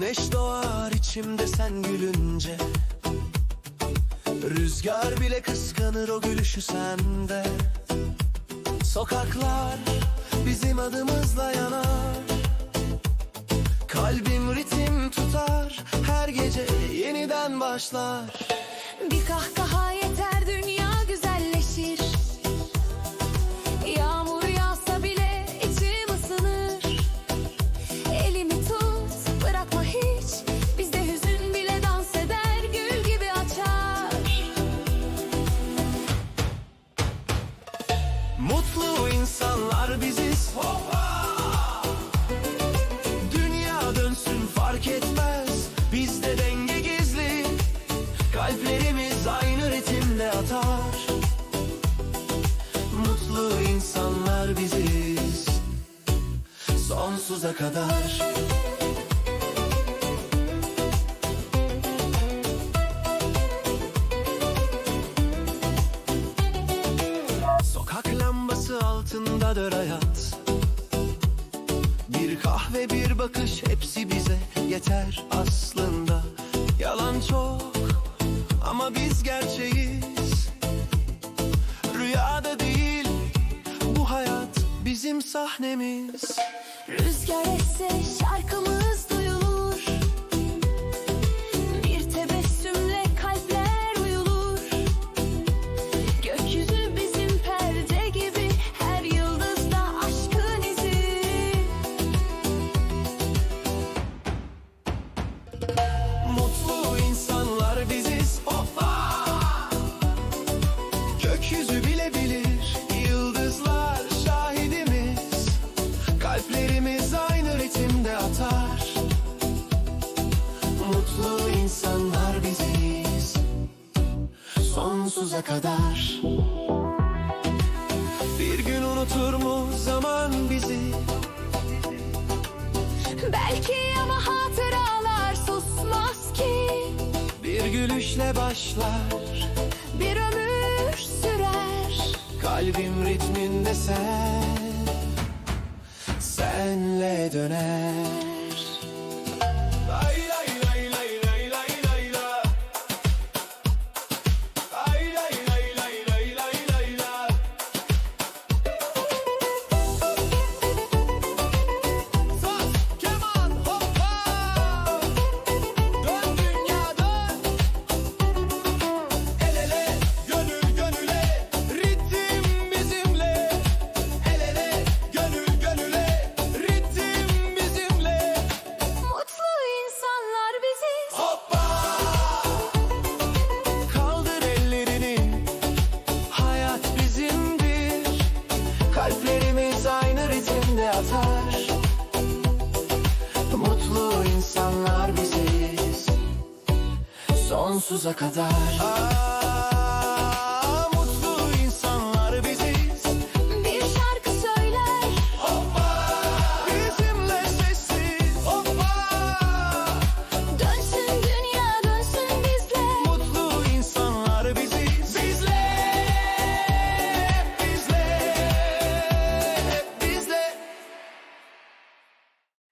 Güneş doğar içimde sen gülünce. Rüzgar bile kıskanır o gülüşü sende. Sokaklar bizim adımızla yanar. Kalbim ritim tutar Her gece yeniden başlar. Bir kahkaha Kalplerimiz aynı ritimde atar. Mutlu insanlar biziz. Sonsuza kadar. Sokak lambası altındadır hayat. Bir kahve bir bakış hepsi bize yeter aslında. Yalan çok ama biz gerçeğiz. Rüyada değil bu hayat bizim sahnemiz Sonsuza kadar. Bir gün unutur mu zaman bizi? Belki ama hatıralar susmaz ki. Bir gülüşle başlar. Bir ömür sürer. Kalbim ritminde sen. Senle döner insanlar biziz sonsuza kadar.